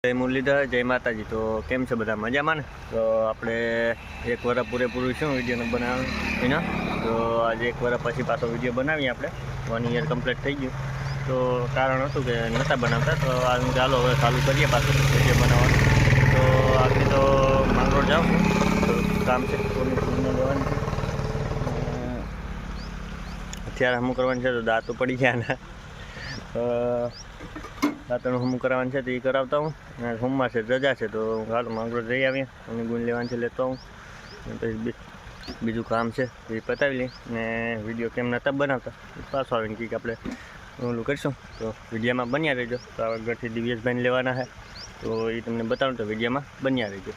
જય મુરલીધર, જય માતાજી. તો કેમ છે બધા? મજામાં ને? તો આપણે એક વર્ષ પૂરેપૂરું શું વિડીયોને બનાવ્યું એના? તો આજે એક વરસ પછી પાછો વીડિયો બનાવીએ આપણે. વન યર કમ્પ્લીટ થઈ ગયું. તો કારણ હતું કે નહોતા બનાવતા, તો આજે ચાલો હવે ચાલુ કરીએ પાછું વીડિયો બનાવવાનું. તો આજે તો માંગરોળ જાઉં છું. તો કામ છે, કોની છે અત્યારે શું કરવાનું છે, તો દાંતો પડી ગયા દાંતણું હોમ કરાવવાનું છે તો એ કરાવતા હું. અને હોમમાં છે, રજા છે તો હાલ માંગરોળ જઈ આવીએ અને ગુણ લેવાનું છે લેતો હું પછી બીજું કામ છે એ પતાવી લઈએ. ને વીડિયો કેમ નહોતા બનાવતા પાછો આવીને કંઈક આપણે ઓલું કરીશું. તો વિડીયામાં બન્યા રહેજો. તો આગળથી દિવ્યેશભાઈને લેવાના છે. તો એ તમને બતાવું તો વિડીયામાં બન્યા રહેજો.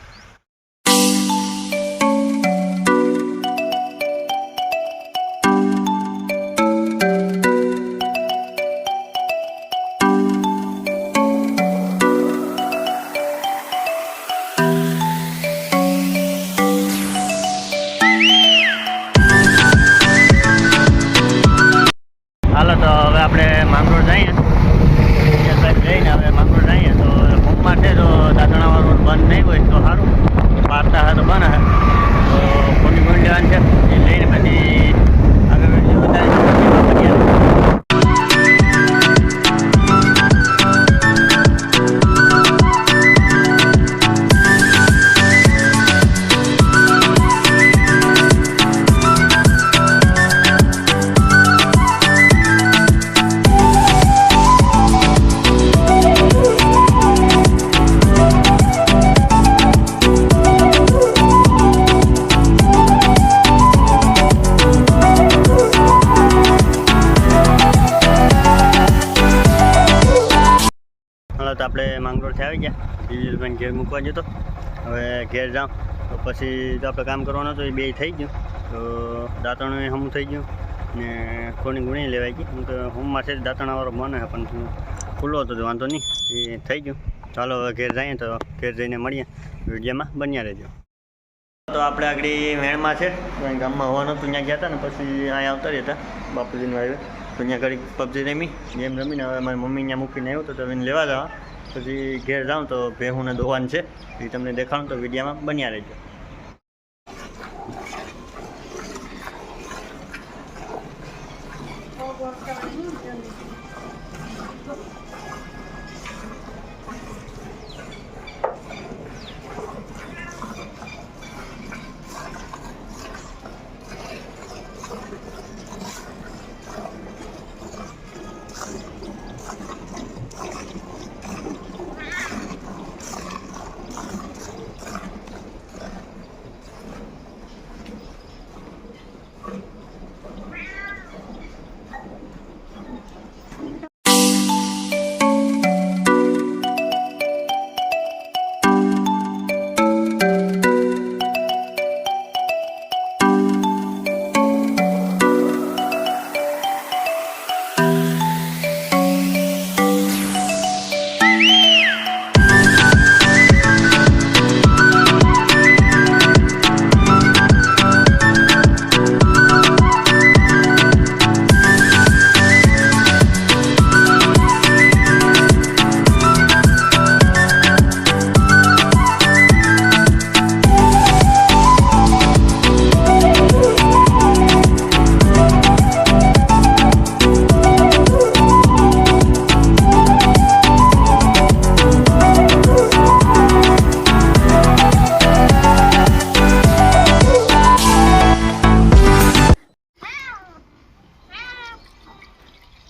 હાલો તો હવે આપણે માંગરોળ જઈએ. લઈને હવે માંગરોળ જઈએ. તો હોમમાં છે, તો દાદણાવાળો બંધ નહીં હોય તો સારું. વાર્તા તો હાલો, તો આપણે માંગરોળથી આવી ગયા. દિવ્યેશભાઈને ઘેર મૂકવા જતો હવે ઘેર જાઉં. તો પછી જો આપણે કામ કરવાનું હતું એ બે થઈ ગયું. તો દાંતણું હમું થઈ ગયું. ને કોની ગુણી લેવાઈ ગઈ. હું તો હોમમાં છે દાંતણાવાળો મને હે, પણ ખુલ્લો હતો વાંધો નહીં. એ થઈ ગયું. ચાલો, હવે ઘેર જઈએ તો ઘેર જઈને મળીએ. વિડીયોમાં બન્યા રહેજો. તો આપણે આગળ વેણમાં છે. ગામમાં હોવાનું હતું, ત્યાં ગયા હતા ને, પછી અહીંયા આવતા રહેતા હતા બાપુજીનું આવ્યું તો ત્યાં ઘડી પબજી રમી, ગેમ રમીને હવે મારી મમ્મી ત્યાં મૂકીને આવ્યો તો તમે લેવા જવા. પછી ઘેર જાઉં તો ભેહુંને દોવાન છે, એ તમને દેખાડું તો વિડીયામાં બન્યા રહેજો.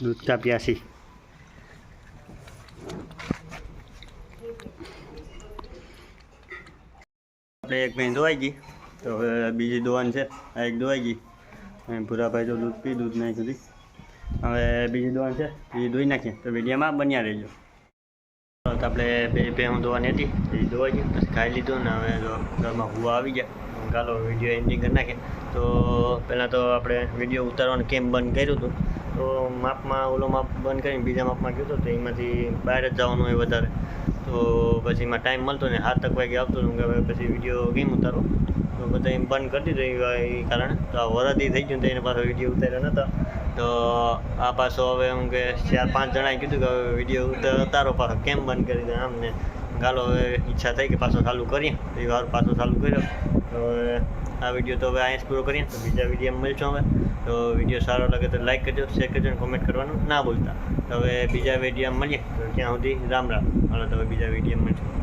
દૂધ કા પ્યાસી આપણે એક ભેં ધોવાઈ ગઈ તો હવે બીજી દોવાની છે આ એક ધોવાઈ ગઈ અને ભૂરાભાઈ તો દૂધ પી દૂધ નાખ્યું હતી હવે બીજી દોવાની છે એ ધોઈ નાખીએ તો વિડીયોમાં બન્યા રહેજો તો આપણે બે ભેં ધોવાની હતી એ ધોવાઈ ગઈ પછી ખાઈ લીધું ને હવે ઘરમાં હુવા આવી ગયા ચાલો વીડિયો એન્ડિંગ કરી નાખીએ તો પહેલાં તો આપણે વીડિયો ઉતારવાનું કેમ બંધ કર્યું હતું તો માપમાં ઓલો માપ બંધ કરીને બીજા માપમાં ગયો હતો તો એમાંથી બહાર જ જવાનું હોય વધારે. તો પછી એમાં ટાઈમ મળતો ને હાથ તક વાગે આવતો હતું કે હવે પછી વીડિયો કેમ ઉતારો. તો બધા એમ બંધ કરી દીધો એ કારણે. તો આ વરદી થઈ ગયું તો એને પાછો વીડિયો ઉતાર્યો નહોતો તો આ પાછો હવે હું કે ચાર પાંચ જણાએ કીધું કે હવે વીડિયો ઉતારો પાછો. કેમ બંધ કરી દે આમ ને ગાલો હવે ઈચ્છા થઈ કે પાછો ચાલુ કરીએ. એ વાર પાછો ચાલુ કર્યો. તો આ વીડિયો તો હવે અહીંયા જ પૂરો કરીએ. તો બીજા વીડિયો મળશું હવે. તો વીડિયો સારો લાગે તો લાઈક કરજો શેર કરજો અને કોમેન્ટ કરવાનું ના ભૂલતા. તો હવે બીજા વીડિયો મળીએ. ત્યાં સુધી રામ રામ. હાલો, તો હવે બીજા વીડિયો મળશું.